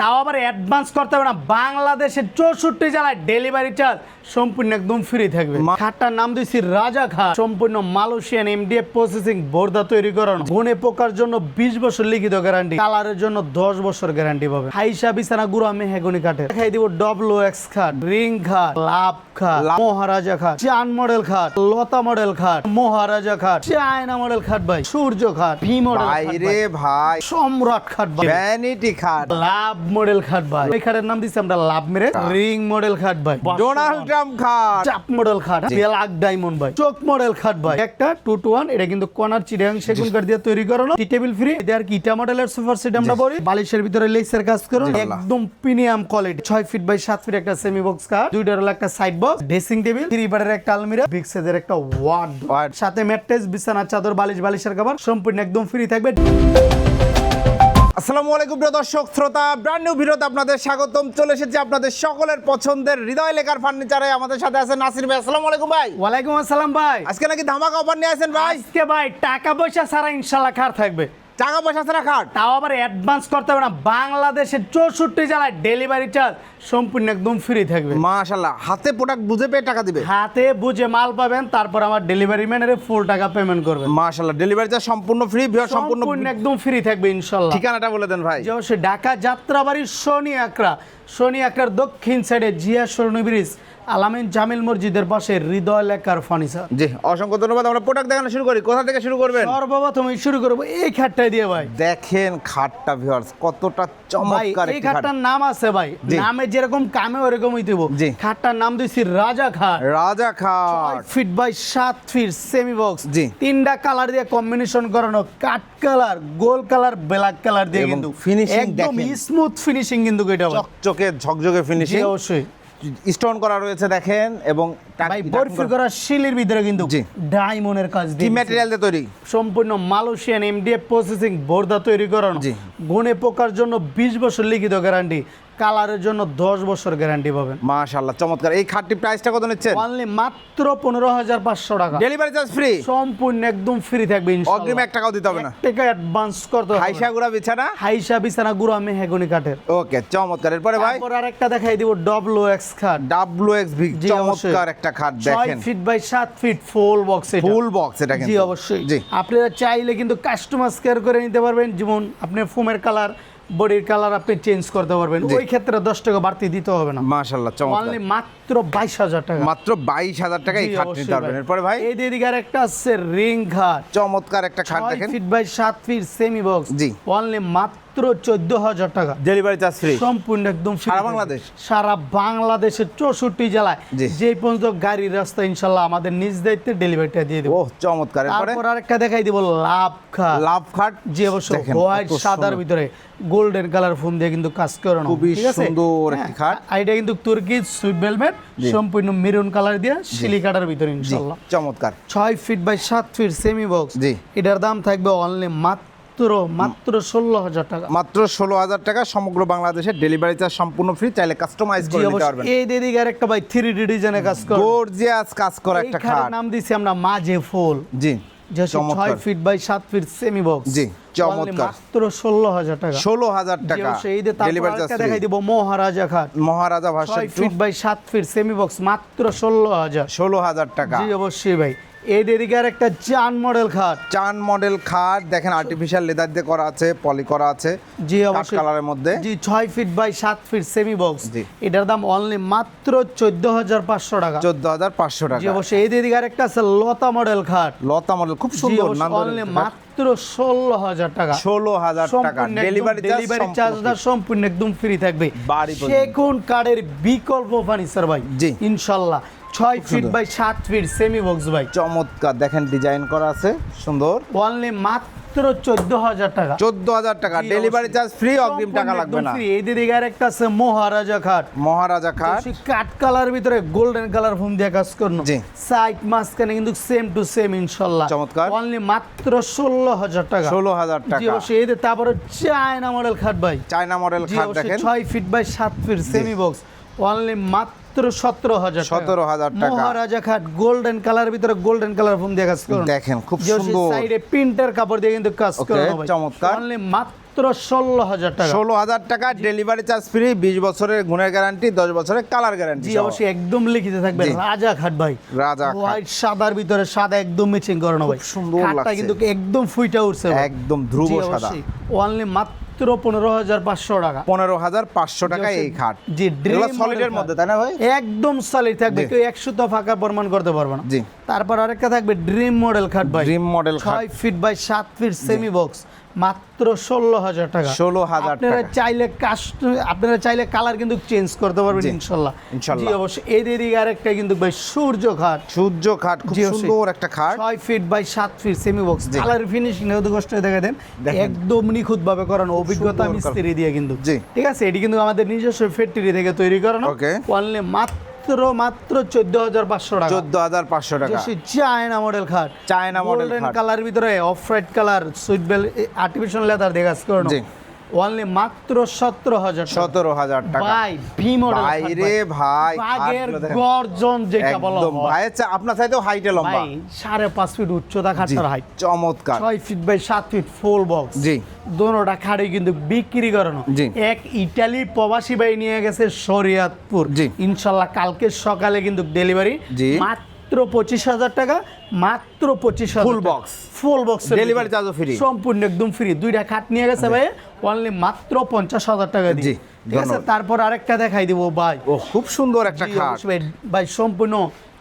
তাও আবার অ্যাডভান্স করতে হবে না। বাংলাদেশের চৌষট্টি জেলায় ডেলিভারি চার্জ সম্পূর্ণ একদম ফ্রি থাকবে। খাটটার নাম দিয়েছি রাজা খাট। সম্পূর্ণ মালয়েশিয়ান এমডিএফ প্রসেসিং বোর্দা তৈরি করানো গুণে পোকার জন্য বিশ বছর লিখিত গ্যারান্টি কালারের জন্য দশ বছর গ্যারান্টি পাবে। হাইসা বিছানা গুড়া মেহেগুনি কাঠের দেখাই দিব ডব্লু এক্স খাট রিং খাট লাভ খাট মহারাজা খাট চান মডেল খাট লতা মডেল খাট মহারাজা খাট চায়না মডেল খাট ভাই সূর্য খাট ভি মডেল বাইরে ভাই। সম্রাট খাট ভাই। ভ্যানিটি খাট। লাভ মডেল খাট ভাই। এই খাটের নাম দিচ্ছি আমরা লাভ মেরে রিং মডেল খাট ভাই। ডোনাল্ড ট্রাম্প খাট। চাপ মডেল খাট ব্ল্যাক ডায়মন্ড ভাই। চোখ মডেল খাট ভাই। একটা টু টু ওয়ান এটা কিন্তু চিড়িয়াং সেগুন কাঠ দিয়ে তৈরি করানো টি টেবিল ফ্রি এটা আর কি ইটা মডেলের সোফার সেট আমরা বলি বালিশের ভিতরে লেসের কাজ করো। একদম প্রিমিয়াম কোয়ালিটি ছয় ফিট বাই সাত ফিট একটা সেমি বক্স কাঠ দুইটার হলো একটা side box dressing table three বারের একটা আলমিরা বিগ সাইজের একটা ওয়ার্ড সাথে ম্যাট্রেস বিছানার চাদর বালিশ বালিশের কভার সম্পূর্ণ একদম ফ্রি থাকবে। আসসালামু আলাইকুম প্রিয় দর্শক শ্রোতা ব্র্যান্ড নিউ ভিডিওতে আপনাদের স্বাগতম। চলে এসেছে আপনাদের সকলের পছন্দের হৃদয় লেখার ফার্নিচারে আমাদের সাথে আছেন নাসির ভাই। আসসালামু আলাইকুম ভাই। ওয়ালাইকুম আসসালাম ভাই। আজকে নাকি ধামাকা অফার নিয়ে আসেন ভাই? আজকে ভাই টাকা পয়সা ছাড়া ইনশাল্লাহ খার থাকবে। টাকা পয়সা ছাড়া খাট তাও আবার অ্যাডভান্স করতে হবে না। বাংলাদেশের চৌষট্টি জেলায় ডেলিভারি চার্জ সম্পূর্ণ একদম ফ্রি থাকবে। মাশাল্লাহ হাতে প্রোডাক্ট বুঝে পেয়ে টাকা দিবে। হাতে বুঝে মাল পাবেন তারপর আমার ডেলিভারি ম্যানের ফুল টাকা পেমেন্ট করবেন। মাশাল্লাহ ডেলিভারি চার্জ সম্পূর্ণ ফ্রি সম্পূর্ণ একদম ফ্রি থাকবে ইনশাল্লাহ ঠিকানাটা বলে দেন ভাই। যে অবশ্যই ঢাকা যাত্রাবাড়ির শনি আকরা শনি আকরার দক্ষিণ সাইডে জিয়া স্বর্ণ ব্রিজ। আলামিন জামিল মসজিদের পাশে হৃদয় লেখার ফার্নিচার। জি অসংখ্য ধন্যবাদ। আমরা প্রোডাক্ট দেখানো শুরু করি। কোথা থেকে শুরু করবেন? সর্বপ্রথম শুরু করব এই খাটটাই দিয়ে ভাই। দেখেন খাটটা ভিউয়ার্স কতটা চমৎকার এই খাট খাটটার নাম আছে ভাই। নামে যেরকম কামে ওরকমই দিব। জি। খাটটার নাম দিয়েছি রাজা খাট। রাজা খাট। ফিট বাই সাত ফিট সেমি বক্স জি। তিনটা কালার দিয়ে কম্বিনেশন করানো কাট কালার গোল কালার ব্ল্যাক কালার দিয়ে কিন্তু। finishing একদম স্মুথ ফিনিশিং কিন্তু এটা। চকচকে ঝকঝকে ফিনিশিং অবশ্যই। স্টোন করা রয়েছে দেখেন এবং ভাই বরফি করা- শিলের ভিতরে কিন্তু। ডায়মন্ডের কাজ কি দিয়ে ম্যাটেরিয়াল দিয়ে তৈরি সম্পূর্ণ মালয়েশিয়ান এমডিএফ প্রসেসিং বোর্দা তৈরি করানো। গুণে পোকার জন্য বিশ বছর লিখিত গ্যারান্টি কালারের জন্য দশ বছর গ্যারান্টি পাবেন। মাশাআল্লাহ চমৎকার। এই খাটটি প্রাইসটা কত নিচ্ছেন? অনলি মাত্র পনেরো হাজার পাঁচশো টাকা। ডেলিভারি চার্জ ফ্রি সম্পূর্ণ একদম ফ্রি থাকবে অগ্রিম। এক টাকাও দিতে হবে না। টাকা অ্যাডভান্স করতে হবে। হাইসা গুড়া বিছানা? হাইসা বিছানা গুড়া মেহেগুনি কাঠের। ওকে চমৎকার। এরপরে ভাই? তারপর আরেকটা দেখাই দিব ডব্লু এক্স খাট। ডাব্লু এক্স ভি চমৎকার একটা খাট দেখেন। ফিট বাই সাত ফিট ফুল বক্স এটা। ফুল বক্স এটা কিন্তু। জি অবশ্যই। জি। আপনারা চাইলে কিন্তু কাস্টমাইজ কেয়ার করে নিতে পারবেন। যেমন আপনি ফোমের কালার বডির কালার আপনি চেঞ্জ করতে পারবেন। ওই ক্ষেত্রে দশ টাকা বাড়তি দিতে হবে না। মাশাআল্লাহ চমৎকার। অনলি মাত্র বাইশ হাজার টাকা। মাত্র বাইশ হাজার টাকা এই খাট নিতে পারবেন এরপরে ভাই? এই দিকে আর একটা আছে রিং ঘাট চমৎকার একটা খাট দেখেন। ফিট বাই সাত ফিট সেমি বক্স জি। অনলি মাত্র চোদ্দ হাজার টাকা। ডেলিভারি চার্জ ফ্রি সম্পূর্ণ একদম সারা বাংলাদেশ? সারা বাংলাদেশের চৌষট্টি জেলায়। যে পর্যন্ত গাড়ির রাস্তা ইনশাল্লাহ আমাদের নিজ দায়িত্বে ডেলিভারিটা দিয়ে দেবো। চমৎকার। তারপর আরেকটা দেখাই দিব লাভ খা লাভ খাট? যে অবশ্য হোয়াইট সাদার ভিতরে গোল্ডেন কালার ফোম দিয়ে কিন্তু কাজ করানো। খুবই সুন্দর হ্যাঁ, একটি খাট। আর এটা কিন্তু তুর্কি সুইট ভেলভেট জি। সম্পূর্ণ মেরুন কালার দিয়ে শিলি কাটার ভিতরে জি। ইনশাল্লাহ চমৎকার। ছয় ফিট বাই সাত ফিট সেমি বক্স জি। এটার দাম থাকবে অনলি মাত্র মাত্র ষোলো হাজার টাকা। মাত্র ষোলো হাজার টাকা সমগ্র বাংলাদেশের ডেলিভারি চার্জ সম্পূর্ণ ফ্রি চাইলে কাস্টমাইজ করে নিতে পারবেন। এই দিদিকে আর একটা ভাই থ্রি ডি ডিজাইনে কাজ করে। গর্জিয়াস কাজ করা একটা খাট। নাম দিছি আমরা মাঝে ফুল। জি। ছয় ফিট বাই সাত ফিট সেমি বক্স জি, চমৎকার। মাত্র ষোলো হাজার টাকা। ষোলো হাজার টাকা। সেই এই যে তারপর ডেলিভারি আরেকটা চার্জ দেখাই দিব মহারাজা ঘাট মহারাজা ভাষা ফিট বাই সাত ফিট সেমি বক্স মাত্র ষোলো হাজার। ষোলো হাজার টাকা। জি অবশ্যই ভাই। এই একটা চান মডেল খাট। চান মডেল খাট দেখেন আর্টিফিশিয়াল লেদার দিয়ে করা আছে পলি করা আছে জি অবশ্যই। কালারের মধ্যে। জি ছয় ফিট বাই সাত ফিট সেমি বক্স। এটার দাম অনলি মাত্র চোদ্দ হাজার পাঁচশো টাকা। চোদ্দ হাজার পাঁচশো জি অবশ্যই। এই একটা আছে লতা মডেল খাট। লতা মডেল খুব সুন্দর নাম অনলি মাত্র ষোলো হাজার টাকা। ষোলো হাজার টাকা ডেলিভারি ডেলিভারি চার্জটা সম্পূর্ণ একদম ফ্রি থাকবে। সেগুন কার্ডের বিকল্প ফার্নিচার ভাই। জি। ইনশাল্লাহ। ছয় ফিট বাই সাত ফিট সেমি বক্স ভাই। চমৎকার দেখেন ডিজাইন করা আছে সুন্দর। অনলি মাত্র চোদ্দ হাজার টাকা। চোদ্দ হাজার টাকা ডেলিভারি চার্জ ফ্রি অগ্রিম টাকা লাগবে না। এই দিদিকে একটা আছে মহারাজা খাট। মহারাজা খাট। কাঠ কালার ভিতরে গোল্ডেন কালার ফোম দিয়ে কাজ করনো। সাইড মাঝখানে কিন্তু সেম টু সেম ইনশাল্লাহ। চমৎকার। অনলি মাত্র ষোলো হাজার টাকা। ষোলো হাজার টাকা। অবশ্যই যে তারপরে চায়না মডেল খাট ভাই। চায়না মডেল খাট দেখেন। ছয় ফিট বাই সাত ফিট সেমি বক্স অনলি মাত্র সতেরো হাজার টাকা। 17,000 টাকা। মহারাজা খাট গোল্ডেন কালার ভিতরে গোল্ডেন কালার ফোম দিয়ে কাজ করুন। দেখেন খুব সুন্দর। সাইডে প্রিন্টার কাপড় দিয়ে কিন্তু কাজ Okay, চমৎকার। মাত্র মাত্র ষোলো হাজার টাকা। ষোলো হাজার টাকা ডেলিভারি চার্জ ফ্রি বিশ বছরের গুণের গ্যারান্টি দশ বছরের কালার গ্যারান্টি অবশ্যই একদম লিখিত থাকবে। রাজা খাট ভাই। রাজা হোয়াইট সাদার ভিতরে সাদা একদম মিচিং করানো ভাই। সুন্দর লাগছে। কিন্তু একদম ফুইটা উঠছে একদম ধ্রুব সাদা। অনলি মাত্র পনেরো হাজার পাঁচশো টাকা। পনেরো হাজার পাঁচশো টাকা এই খাট। জি সলিডের মধ্যে তাই না ভাই? একদম সলিড থাকবে। কেউ একশো তো ফাঁকা প্রমাণ করতে পারবে না। জি। তারপর আরেকটা থাকবে ড্রিম মডেল খাট ভাই। ড্রিম মডেল ছয় ফিট বাই সাত ফিট সেমি বক্স মাত্র ষোলো হাজার টাকা। 16,000 আপনারা চাইলে কাস্ট আপনারা চাইলে কালার কিন্তু চেঞ্জ করতে পারবেন ইনশাল্লাহ। ইনশাল্লাহ। জি অবশ্যই। আরেকটা কিন্তু ভাই সূর্য খাট সূর্য খাট খুব সুন্দর একটা খাট ছয় ফিট বাই সাত feet semi box colour finishing কষ্ট হয়ে দেখা দেন। একদম নিখুঁত ভাবে করানো অভিজ্ঞতা মিস্ত্রি দিয়ে কিন্তু। ঠিক আছে? এটি কিন্তু আমাদের নিজস্ব ফ্যাক্টরি থেকে তৈরি করানো. অনলি মাত্র মাত্র চোদ্দ হাজার পাঁচশো টাকা চোদ্দ হাজার পাঁচশো টাকা চায়না মডেল খাট চায়না মডেল। কালার ভিতরে off white colour sweet bell artificial leather কাজ করানো। অনলি মাত্র সতেরো হাজার। সতেরো হাজার টাকা। ভাই বাইরে ভাই গর্জন যেটা বলা ভাইয়ের চা- আপনার চাইতেও হাইটে লম্বা। সাড়ে পাঁচ ফিট উচ্চতা জি, খাটটার হাইট চমৎকার। ছয় ফিট বাই সাত ফিট ফুল বক্স জি। দোনোটা খাড়ি কিন্তু বিক্রি করানো। এক ইটালি প্রবাসী ভাই নিয়ে গেছে শরিয়াতপুর। ইনশাল্লাহ কালকে সকালে কিন্তু ডেলিভারি জি। মাত্র পঁচিশ হাজার টাকা মাত্র পঁচিশ হাজার বক্স। ফুল বক্স ডেলিভারি চার্জও free। সম্পূর্ণ একদম ফ্রি দুইটা খাট নিয়ে গেছে ভাই অনলি মাত্র পঞ্চাশ হাজার টাকা জি, দিয়ে ঠিক আছে তারপর আরেকটা দেখাই দিব ভাই। ও খুব সুন্দর একটা খাট। ভাই সম্পূর্ণ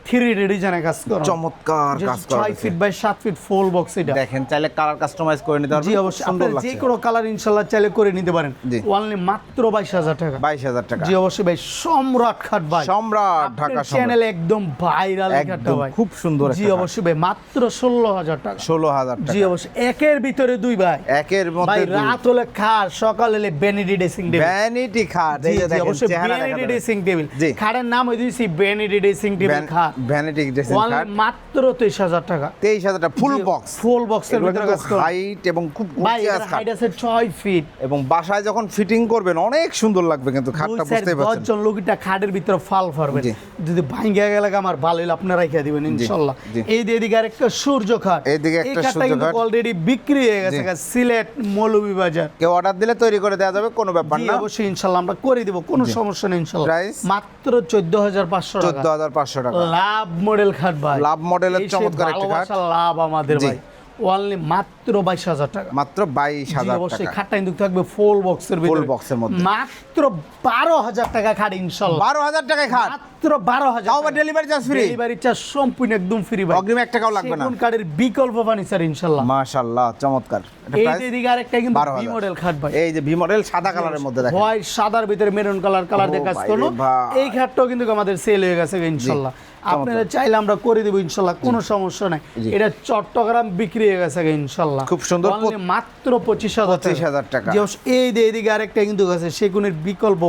থ্রি ডি ডিজাইনে কাজ করো। চমৎকার কাজ করা feet by feet full box এটা। দেখেন চাইলে কালার কাস্টমাইজ করে নিতে জি অবশ্যই। সুন্দর যে কোনো কালার ইনশাল্লাহ চাইলে করে নিতে পারেন। অনলি মাত্র বাইশ হাজার টাকা। বাইশ হাজার টাকা। জি অবশ্যই ভাই। সম্রাট খাট ভাই। সম্রাট ঢাকা চ্যানেলে একদম ভাইরাল খাটটা ভাই। খুব সুন্দর জি অবশ্যই ভাই। মাত্র ষোলো হাজার টাকা। ষোলো হাজার জি অবশ্যই। একের ভিতরে দুই ভাই। একের ভাই রাত হলে খাট সকাল হলে বেনিডি ড্রেসিং টেবিল ভ্যানিটি খাট এই দেখেন চেহারা ড্রেসিং টেবিল খাটের নাম হয়ে দিয়েছি বেনিডি ড্রেসিং টেবিল খাট। ভ্যানিটি ড্রেসিং খাট মাত্র তেইশ হাজার টাকা। তেইশ হাজার টাকা ফুল বক্স ফুল বক্সের ভিতরে হাইট এবং খুব গর্জিয়াস খাট হাইট আছে ছয় ফিট এবং বাসায় যখন ফিটিং করবেন অনেক সুন্দর লাগবে কিন্তু খাটটা বুঝতেই পারছেন। দশজন লোকটা খাটের ভিতরে ফাল ফারবেন যদি গেলে আমার ভালো হলে আপনারা রেখে দিবেন এই এদিকে আরেকটা সূর্য খাট। এইদিকে একটা সূর্য খাট। অলরেডি বিক্রি হয়ে গেছে। সিলেট মৌলভীবাজার। কেউ অর্ডার দিলে তৈরি করে দেওয়া যাবে কোনো ব্যাপার না। অবশ্যই ইনশাল্লাহ আমরা করে দিব কোনো সমস্যা নেই ইনশাল্লাহ। মাত্র চোদ্দ হাজার পাঁচশো চোদ্দ টাকা হাজার পাঁচশো টাকা। লাভ মডেল খাট ভাই। লাভ মডেলের চমৎকার একটি খাট। লাভ আমাদের ভাই। অনলি মাত্র বাইশ হাজার টাকা। মাত্র বাইশ হাজার অবশ্যই খাটটা কিন্তু থাকবে ফুল বক্সের ভিতরে। box এর মধ্যে। মাত্র বারো হাজার টাকা খাট ইনশাল্লাহ। বারো হাজার টাকায় খাট। মাত্র বারো হাজার আবার delivery charge free? Delivery charge সম্পূর্ণ একদম ফ্রি ভাই। অগ্রিম এক টাকাও লাগবে না। সেগুন কাঠের বিকল্প ফার্নিচার ইনশাল্লাহ। মাশাল্লাহ চমৎকার। এই যে দিকে আরেকটা কিন্তু ভি। মডেল খাট ভাই। এই যে ভি মডেল সাদা কালারের মধ্যে দেখেন। হোয়াইট সাদার ভিতরে মেরুন কালার কালার কাজ করল এই খাটটাও কিন্তু আমাদের সেল হয়ে গেছে ইনশাল্লাহ। আপনারা চাইলে আমরা করে দেবো ইনশাল্লাহ কোনো সমস্যা নাই। এটা চট্টগ্রাম বিক্রি হয়ে গেছে ইনশাল্লাহ। খুব সুন্দর। মাত্র পঁচিশ হাজার 25,000 টাকা। যে অবশ্য এই এদিকে আরেকটা কিন্তু আছে সেগুনের বিকল্প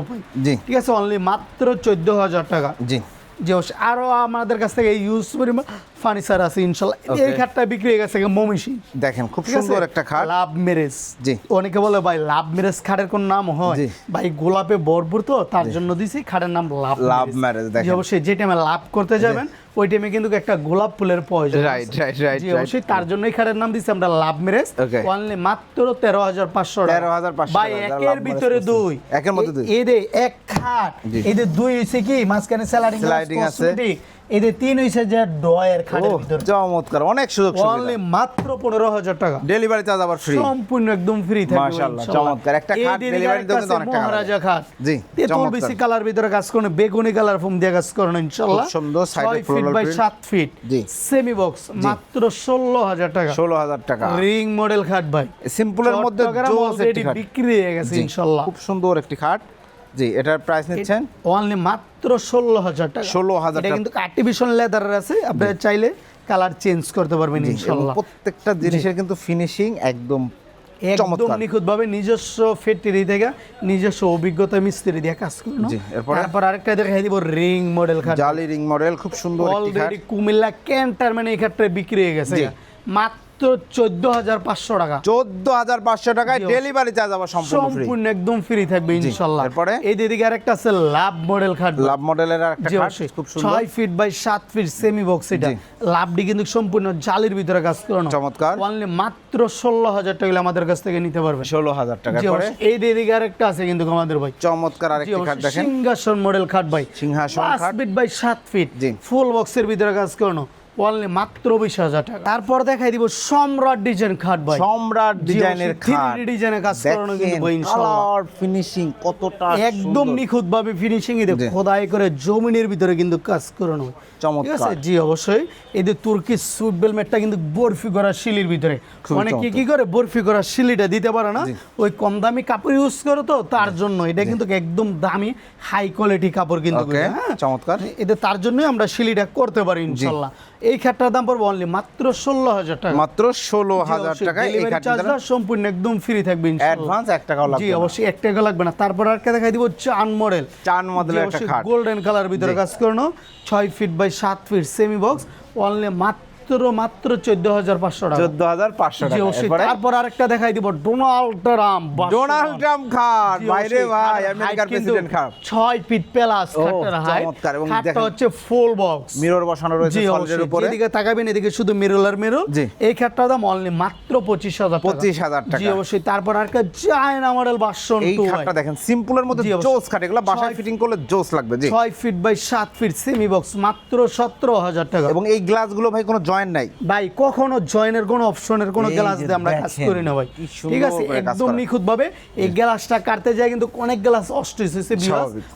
জি। ঠিক আছে অনলি মাত্র চোদ্দ হাজার টাকা। জি। যে আরও আমাদের কাছ থেকে ইউজ পরিমাণ ফার্নিচার আছে ইনশাল্লাহ. এই খাটটা বিক্রি হয়ে গেছে মমিশি দেখেন খুব সুন্দর একটা খাট। লাভ মেরেজ জি। অনেকে বলে ভাই লাভ মেরেজ খাটের কোন নাম হয়? ভাই গোলাপে ভরপুর তো তার জন্য দিছি খাটের নাম লাভ লাভ মেরেজ দেখেন। অবশ্যই যে টাইমে লাভ করতে যাবেন ওই টাইমে কিন্তু একটা গোলাপ ফুলের প্রয়োজন রাইট রাইট জি অবশ্যই তার জন্য খাটের নাম দিছি আমরা লাভ মেরেজ. অনলি মাত্র তেরো হাজার পাঁচশো 13,500 ভাই টাকা, যারা একের ভিতরে দুই। একের মধ্যে দুই। এ- এক খাট এদের দুই হয়েছে কি মাঝখানে স্যালারিং আছে। যে তিন হইছে যে ডয়ের খাটের ভিতরে। চমৎকার অনেক সুযোগ অনলি মাত্র পনেরো হাজার টাকা। ডেলিভারি চার্জ আবার ফ্রি সম্পূর্ণ একদম ফ্রি থাকবে মাশাআল্লাহ, চমৎকার। একটা খাট আরেকটা দিতে অনেক টাকা মহারাজা খাট। জি, তেতুল। বিসি কালার ভিতরে কাজ করুন বেগুনি কালার ফোম দিয়ে কাজ করুন ইনশাআল্লাহ। খুব সুন্দর, side এ ফিট বাই print। সাত ফিট জি। সেমি বক্স মাত্র ষোলো হাজার টাকা। ষোলো হাজার টাকা। রিং মডেল খাট ভাই। সিম্পলের মধ্যে জোস একটি খাট। বিক্রি হয়ে গেছে ইনশাআল্লাহ। খুব সুন্দর একটি খাট। জি এটার প্রাইস নিচ্ছেন? অনলি মাত্র ষোলো হাজার টাকা। 16,000 এটা কিন্তু আর্টিফিশিয়াল লেদারের আছে। আপনারা চাইলে কালার চেঞ্জ করতে পারবেন ইনশাআল্লাহ প্রত্যেকটা জিনিসের কিন্তু ফিনিশিং একদম একদম চমৎকার। নিখুঁত ভাবে নিজস্ব ফ্যাক্টরি থেকে নিজস্ব অভিজ্ঞতা মিস্ত্রি দিয়ে কাজ করল জি, এরপরে? তারপর আরেকটা দেখাই দিব রিং মডেল খাট জালি রিং মডেল খুব সুন্দর একটি অলরেডি কুমিল্লা ক্যান্টার মানে এই খাটটা বিক্রি হয়ে গেছে। মাত্র মাত্র চোদ্দ হাজার পাঁচশো টাকা। চোদ্দ হাজার পাঁচশো টাকায় ডেলিভারি চার্জ আবার সম্পূর্ণ একদম ফ্রি থাকবে ইনশাল্লাহ। এরপরে? এই দিকে আরেকটা আছে লাভ মডেল খাট লাভ মডেলের একটা খুব সুন্দর। ছয় ফিট বাই সাত ফিট সেমি বক্স এটা। লাভটি কিন্তু সম্পূর্ণ জালির ভিতরে কাজ করানো। চমৎকার। অনলি মাত্র ষোলো হাজার টাকা আমাদের কাছ থেকে নিতে পারবে। ষোলো হাজার টাকা। এই দিকে আরেকটা আছে কিন্তু আমাদের ভাই। চমৎকার জি আরেকটি খাট দেখেন। সিংহাসন মডেল খাট ভাই। সিংহাসন ফিট বাই সাত ফিট ফুল বক্সের ভিতরে কাজ করানো। অনলি মাত্র বিশ হাজার টাকা। তারপর দেখাই দিব সম্রাট ডিজাইন খাট ভাই। সম্রাট ডিজাইনের খাট। ডিজাইনের কাজ করানো কিন্তু ইনশাআল্লাহ ফিনিশিং কতটা একদম। নিখুঁত ভাবে ফিনিশিং এ খোদাই করে জমিনের ভিতরে কিন্তু কাজ করানো চমৎকার। জি অবশ্যই। এই যে তুর্কি সুট বেলমেটটা কিন্তু বরফি করা শিলির ভিতরে। অনেকে কি করে? বরফি করা শিলিটা দিতে পারে না। ওই কম দামি কাপড় ইউজ করে তো তার জন্য। এটা কিন্তু একদম দামি হাই কোয়ালিটি কাপড় কিন্তু হ্যাঁ? চমৎকার। এটা তার জন্যই আমরা শিলিটা করতে পারি ইনশাল্লাহ। এই খাটটার দাম পড়বে অনলি মাত্র ষোলো হাজার টাকা। মাত্র ষোলো হাজার টাকা এই খাটটা সম্পূর্ণ একদম ফ্রি থাকবে অ্যাডভান্স এক টাকাও লাগবে জি অবশ্যই এক টাকা লাগবে না। তারপর আর কে দেখাই দিব চান মডেল চান মডেলের একটা খাট। গোল্ডেন কালার ভিতরে কাজ করানো ছয় ফিট বাই সাত ফিট সেমি বক্স অনলি মাত্র মাত্র চোদ্দ হাজার পাঁচশো টাকা। চোদ্দ হাজার পাঁচশো টাকা। অবশ্যই। তারপর আরেকটা দেখাই দিব ডোনাল্ড ট্রাম্প ডোনাল্ড ট্রাম্প খাট বাইরে ভাই আমেরিকার প্রেসিডেন্ট খাট ছয় ফিট প্লাস খাটের হাইট চমৎকার। এবং খাটটা হচ্ছে ফুল বক্স মিরর বসানো রয়েছে অবশ্যই। উপরে। যেদিকে তাকাবেন এদিকে শুধু মিরর আর মিরর জি। এই খাটটার দাম অনলি মাত্র পঁচিশ হাজার পঁচিশ হাজার জি অবশ্যই। তারপর আরেকটা চায়না মডেল বাসন এই খাটটা দেখেন সিম্পলের মধ্যে জোস খাট। এগুলো বাসায় ফিটিং করলে জোস লাগবে জি। ছয় ফিট বাই সাত ফিট সেমি বক্স মাত্র সতেরো হাজার টাকা। এবং এই গ্লাসগুলো ভাই কোনো জয়েন্ট নাই। ভাই কখনো জয়েনের কোনো অপশনের কোনো গ্লাস দিয়ে আমরা কাজ করি না ভাই। ঠিক আছে একদম করা। ভাবে এই গ্লাসটা কাটতে যায় কিন্তু অনেক গ্লাস অস্টিস হয়েছে।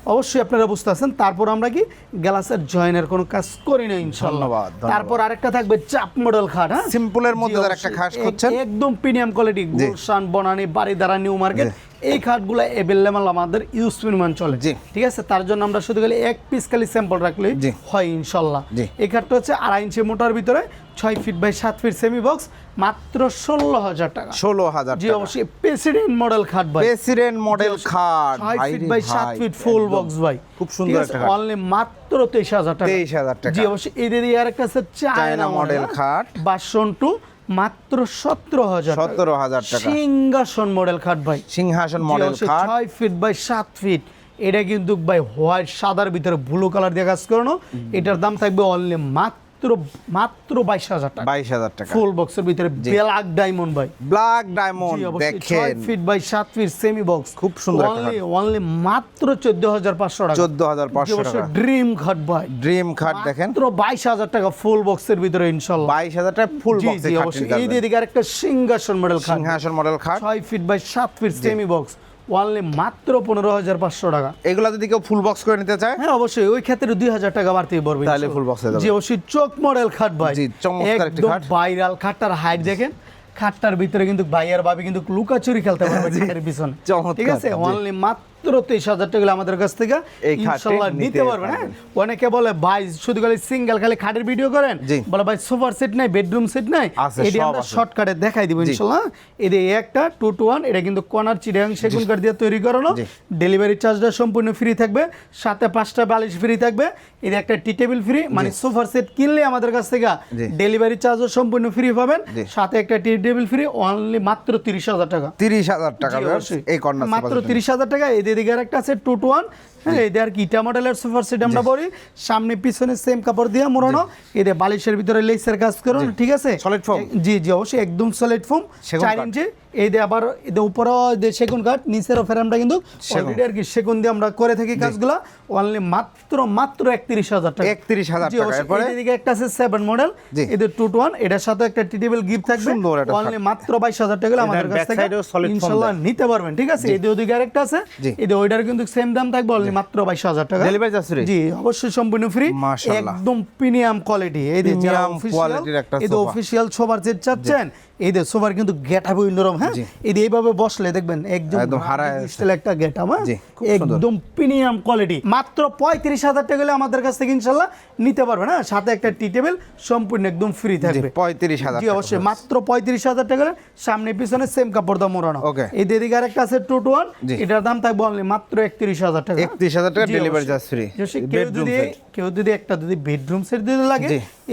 অবশ্যই আপনারা বুঝতে আছেন তারপর আমরা কি গ্লাসের জয়েনের কোনো কাজ করি না ধন্যবাদ। তারপর আরেকটা থাকবে চাপ মডেল খাট হ্যাঁ? সিম্পলের মধ্যে একটা এক- করছেন একদম প্রিমিয়াম কোয়ালিটি গুলশান বনানি বাড়িদারা নিউ মার্কেট এই খাটগুলো অ্যাভেলেবল আমাদের ইউজ পরিমাণ চলে। জি। ঠিক আছে? তার জন্য আমরা শুধু খালি এক পিস খালি স্যাম্পল রাখলে। হয় ইনশাল্লাহ। জি। এই খাটটা হচ্ছে আড়াই ইঞ্চি মোটার ভিতরে ছয় ফিট বাই সাত ফিট সেমি বক্স মাত্র ষোলো হাজার টাকা। ষোলো হাজার জি অবশ্যই প্রেসিডেন্ট মডেল খাট ভাই। প্রেসিডেন্ট মডেল খাট। ছয় ফিট বাই সাত ফিট ফুল বক্স ভাই। খুব সুন্দর একটা খাট। অনলি মাত্র তেইশ হাজার টাকা। 23,000 টাকা। জি অবশ্যই। এই দিদি আর একটা আছে চায়না মডেল খাট। বাসন টু মাত্র সতেরো হাজার সতেরো হাজার টাকা। সিংহাসন মডেল খাট ভাই। সিংহাসন মডেল খাট। ছয় ফিট বাই সাত ফিট এটা কিন্তু ভাই হোয়াইট সাদার ভিতরে ব্লু কালার দিয়ে কাজ করানো। এটার দাম থাকবে অনলি মাত্র মাত্র বাইশ হাজার টাকা। বাইশ হাজার টাকা। ফুল বক্সের ভিতরে ব্ল্যাক ডায়মন্ড ভাই। ব্ল্যাক ডায়মন্ড দেখেন। ফিট বাই সাত ফিট সেমি বক্স খুব সুন্দর অনলি অনলি মাত্র চোদ্দ হাজার পাঁচশো টাকা। চোদ্দ হাজার পাঁচশো টাকা। ড্রিম খাট ভাই। ড্রিম খাট দেখেন। মাত্র বাইশ হাজার টাকা ফুল বক্সের ভিতরে ইনশাল্লাহ বাইশ হাজার টাকা ফুল নিতে এই দিকে আরেকটা সিংহাসন মডেল খাট। সিংহাসন মডেল খাট। ছয় ফিট বাই সাত ফিট সেমি বক্স অনলি মাত্র পনেরো হাজার পাঁচশো টাকা। এগুলো যদি কেউ ফুল বক্স করে নিতে চায়? হ্যাঁ অবশ্যই। ওই ক্ষেত্রে দুই হাজার টাকা বাড়তেই পড়বে। তাহলে ফুল বক্স জি অবশ্যই। চোখ মডেল খাট ভাই। জি, চমৎকার একটি একদম খাট। ভাইরাল খাটটার হাইট দেখেন খাটটার ভিতরে কিন্তু ভাইয়ার ভাবি কিন্তু লুকাচুরি খেলতে পারবে পিছনে। ঠিক আছে? ওয়ানলি অনলি মাত্র তেইশ হাজার টাকা আমাদের কাছ থেকে ইনশাল্লাহ নিতে পারবেন হ্যাঁ? অনেকে বলে ভাই শুধু খালি সিঙ্গেল খালি খাটের ভিডিও করেন? বলে ভাই সোফার সেট নাই বেডরুম সেট নাই। এটি আমরা শর্টকাটে দেখাই দিব ইনশাল্লাহ এটা এই একটা টু টু ওয়ান এটা কিন্তু কর্নার চিড়িয়াং সেগুন কাঠ দিয়ে তৈরি করানো। ডেলিভারি চার্জটা সম্পূর্ণ ফ্রি থাকবে সাথে পাঁচটা বালিশ ফ্রি থাকবে। এর একটা টি টেবিল ফ্রি মানে সোফার সেট কিনলে আমাদের কাছ থেকে ডেলিভারি চার্জও সম্পূর্ণ ফ্রি পাবেন। সাথে একটা টি টেবিল ফ্রি অনলি মাত্র তিরিশ হাজার টাকা। তিরিশ হাজার টাকা। এই কর্নার মাত্র তিরিশ হাজার টাকা এদের দিকে একটা আছে টু টু ওয়ান হ্যাঁ এদের আর কি ইটা মডেলের সোফার সেট আমরা বলি সামনে পিছনে সেম কাপড় দিয়ে মোড়ানো। এদের বালিশের ভিতরে লেসের কাজ করো ঠিক আছে? Foam? এ- জি জি অবশ্যই একদম সলিড ফোম চার ইঞ্চি এই দিয়ে আবার এদের উপরেও যে সেগুন কাঠ নিচের ফ্রেমটা কিন্তু অলরেডি আর কি সেগুন দিয়ে আমরা করে থাকি কাজগুলা। অনলি মাত্র মাত্র একত্রিশ হাজার টাকা। 31,000 জি, টাকা। এরপরে? এদিকে একটা আছে সেভেন মডেল এদের টু টু ওয়ান এটার সাথে একটা টি গিফট থাকবে। অনলি মাত্র বাইশ হাজার টাকা আমাদের কাছ থেকে ইনশাল্লাহ নিতে পারবেন ঠিক আছে? এদের ওদিকে আরেকটা আছে। এদের ওইটার কিন্তু সেম দাম থাকবে অনলি মাত্র বাইশ হাজার টাকা। ডেলিভারি চার্জ ফ্রি জি অবশ্যই সম্পূর্ণ ফ্রি। একদম প্রিমিয়াম কোয়ালিটি এই যে যারা Premium অফিসিয়াল quality র একটা এদের অফিসিয়াল সোফার সেট চাচ্ছেন এই যে সোফার কিন্তু গেট হবে অন্যরকম হ্যাঁ? এই এইভাবে বসলে দেখবেন একদম একদম হারায় স্টাইল একটা গেট হ্যাঁ? খুব সুন্দর। একদম প্রিমিয়াম কোয়ালিটি। মাত্র পঁয়ত্রিশ হাজার টাকা আমাদের কাছ থেকে ইনশাল্লাহ নিতে পারবেন হ্যাঁ? সাথে একটা টি টেবিল সম্পূর্ণ একদম ফ্রি থাকবে। পঁয়ত্রিশ হাজার জি অবশ্যই। মাত্র পঁয়ত্রিশ হাজার টাকা সামনে পিছনে সেম কাপড় দাম মোড়ানো. এই দিদিকে আরেকটা আছে টু টু ওয়ান এটার দাম থাকবে অনলি মাত্র একত্রিশ হাজার টাকা। একত্রিশ হাজার টাকা ডেলিভারি চার্জ ফ্রি কেউ যদি কেউ যদি একটা যদি বেডরুম সেট দিতে লাগে।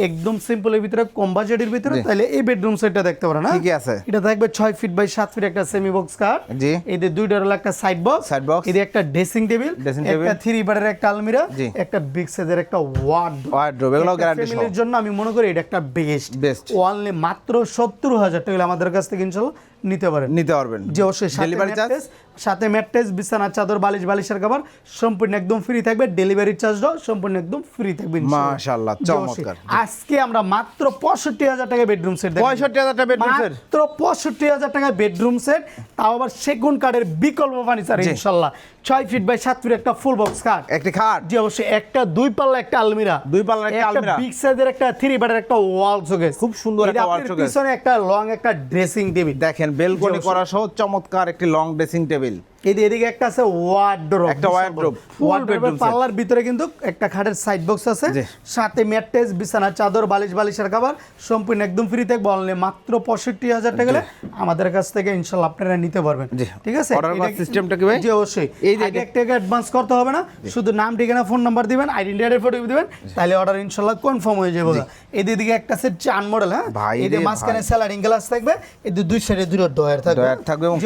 একদম সিম্পলের ভিতরে কম বাজেটের ভিতরে তাহলে এই বেডরুম সেটটা দেখতে পারেন না ঠিকই আছে। এটা থাকবে 6 ফিট বাই 7 ফিট একটা সেমি বক্স কার জি। এতে দুই হলো একটা সাইড বক্স সাইড বক্স এতে একটা ড্রেসিং টেবিল একটা থ্রি বারের একটা আলমিরা। একটা বিগ সাইজের একটা ওয়ার্ড Wardrobe, এগুলো গ্যারান্টি সহ। জন্য আমি মনে করি এটা একটা বেস্ট বেস্ট ওয়ানলি মাত্র সত্তর হাজার টাকা আমাদের কাছ থেকে ইনশাল্লাহ নিতে পারেন। নিতে পারবেন। যে অবশ্যই ডেলিভারি চার্জ সাথে ম্যাট্রেস বিছানা চাদর বালিশ বালিশের কভার সম্পূর্ণ একদম ফ্রি থাকবে। ডেলিভারি চার্জটাও সম্পূর্ণ একদম ফ্রি থাকবে মাশাআল্লাহ, চমৎকার। আজকে আমরা মাত্র পঁয়ষট্টি হাজার টাকা বেডরুম সেট পঁয়ষট্টি হাজার টাকা বেডরুম সেট মাত্র পঁয়ষট্টি হাজার টাকা বেডরুম সেট তাও আবার সেগুন কাঠের বিকল্প ফার্নিচার জি। ইনশাল্লাহ ছয় ফিট বাই সাত ফিট একটা ফুল বক্স কাঠ একটি খাট? জি অবশ্যই একটা দুই পাল্লা একটা আলমিরা। দুই পাল্লা একটা আলমিরা। বিগ সাইজের একটা থ্রি বারের একটা ওয়াল শোকেস খুব সুন্দর একটা wall showcase। পিছনে একটা লং একটা ড্রেসিং টেবিল দেখেন বেলকনি করা সহ চমৎকার একটি লং ড্রেসিং টেবিল এদিকে এদিকে একটা আছে ওয়ার্ড্রোব একটা full ওয়ার্ড্রোবের পাল্লার ভিতরে কিন্তু একটা খাটের সাইড বক্স আছে সাথে ম্যাট্রেস বিছানা চাদর বালিশ বালিশের খাবার সম্পূর্ণ একদম ফ্রি থাকবে অনলি মাত্র পঁয়ষট্টি হাজার টাকা আমাদের কাছ থেকে ইনশাল্লাহ আপনারা নিতে পারবেন। ঠিক আছে? Systemটা কি ভাই? জি অবশ্যই। এই যে- যে একটা অ্যাডভান্স করতে হবে না শুধু নাম ঠিকানা ফোন নাম্বার দিবেন আইডেন্টি ফটো দিবেন তাহলে অর্ডার ইনশাল্লাহ কনফার্ম হয়ে যাবে। এদিকে দিকে একটা সেট চান মডেল হ্যাঁ? রে মাঝখানে ভাই। স্যালাডিং গ্লাস থাকবে এদের দুই সাইডে দুটো ডয়ার থাকবে। ডয়ার থাকবে এবং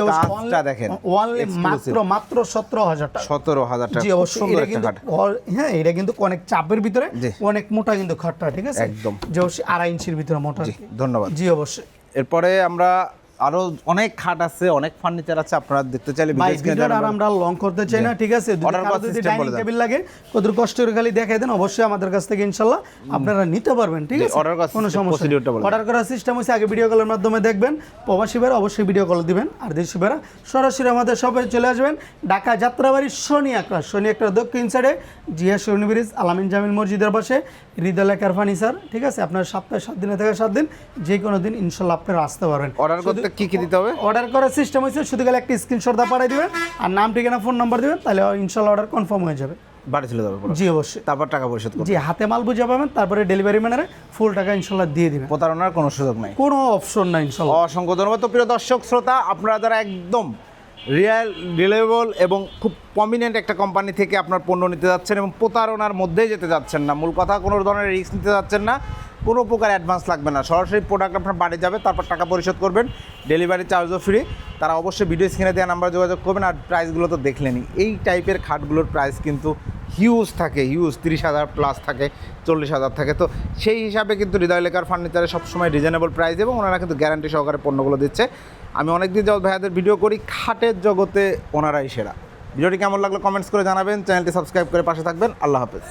দেখেন। Exclusive। মাত্র মাত্র সতেরো হাজার টাকা। সতেরো হাজার টাকা। জি অবশ্যই সুন্দর একটা হ্যাঁ এটা কিন্তু অনেক চাপের ভিতরে অনেক মোটা কিন্তু খাটটা ঠিক আছে? একদম। যে অবশ্যই আড়াই ইঞ্চির ভিতরে মোটা। ধন্যবাদ। জি অবশ্যই। এরপরে আমরা আরও অনেক খাট আছে অনেক ফার্নিচার আছে আপনারা দেখতে চাইলে আর আমরা লং করতে চাই না ঠিক আছে? যদি ডাইনিং টেবিল লাগে কত কষ্ট করে খালি দেখাই দেন অবশ্যই আমাদের কাছ থেকে ইনশাল্লাহ আপনারা নিতে পারবেন ঠিক আছে? করার কোনো সমস্যা। অর্ডার করার সিস্টেম হচ্ছে আগে ভিডিও কলের মাধ্যমে দেখবেন প্রবাসী ভাইরা অবশ্যই ভিডিও কল দিবেন আর দেশি ভাইরা সরাসরি আমাদের সবাই চলে আসবেন ঢাকা যাত্রাবাড়ির শনি আকড়া শনি আকড়া দক্ষিণ সাইডে জিয়া শনি ব্রিজ আলামিন জামিল মসজিদের পাশে হৃদয় লেখার ফার্নিচার ঠিক আছে? আপনার সপ্তাহে সাত দিনে থেকে সাত দিন যে কোনো দিন ইনশাল্লাহ আপনারা আসতে পারবেন। অর্ডার করতে কি কি দিতে হবে? অর্ডার করার সিস্টেম হয়েছে শুধু গেলে একটা স্ক্রিনশট দা পাঠিয়ে দিবেন আর নাম ঠিকানা ফোন নাম্বার দিবেন তাহলে ইনশাল্লাহ অর্ডার কনফার্ম হয়ে যাবে। বাড়ি চলে যাবে জি অবশ্যই। তারপর টাকা পরিশোধ জি হাতে মাল বুঝে পাবেন তারপরে ডেলিভারি ম্যানারে ফুল টাকা ইনশাল্লাহ দিয়ে দিবেন প্রতারণার কোনো সুযোগ নাই। কোনো অপশন নাই ইনশাল্লাহ। অসংখ্য ধন্যবাদ। তো প্রিয় দর্শক শ্রোতা আপনারা যারা একদম রিয়েল রিলেবল এবং খুব প্রমিনেন্ট একটা কোম্পানি থেকে আপনার পণ্য নিতে যাচ্ছেন এবং প্রতারণার মধ্যেই যেতে যাচ্ছেন না মূল কথা কোনো ধরনের রিস্ক নিতে যাচ্ছেন না কোনো প্রকার অ্যাডভান্স লাগবে না। সরাসরি প্রোডাক্ট আপনার বাড়ি যাবে, তারপর টাকা পরিশোধ করবেন ডেলিভারি চার্জও ফ্রি তারা অবশ্যই ভিডিও স্ক্রিনে দেওয়া নাম্বার যোগাযোগ করবেন আর প্রাইসগুলো তো দেখলেনই। এই টাইপের খাটগুলোর প্রাইস কিন্তু হিউজ থাকে হিউজ তিরিশ হাজার প্লাস থাকে, চল্লিশ হাজার থাকে। তো সেই হিসাবে কিন্তু হৃদয় লেখার ফার্নিচারে সবসময় রিজনেবল প্রাইস এবং ওনারা কিন্তু গ্যারান্টি সহকারে পণ্যগুলো দিচ্ছে। আমি অনেকদিন যাবত ভাইয়াদের ভিডিও করি, খাটের জগতে ওনারাই সেরা। ভিডিওটি কেমন লাগল কমেন্টস করে জানাবেন চ্যানেলটি সাবস্ক্রাইব করে পাশে থাকবেন। আল্লাহ হাফেজ।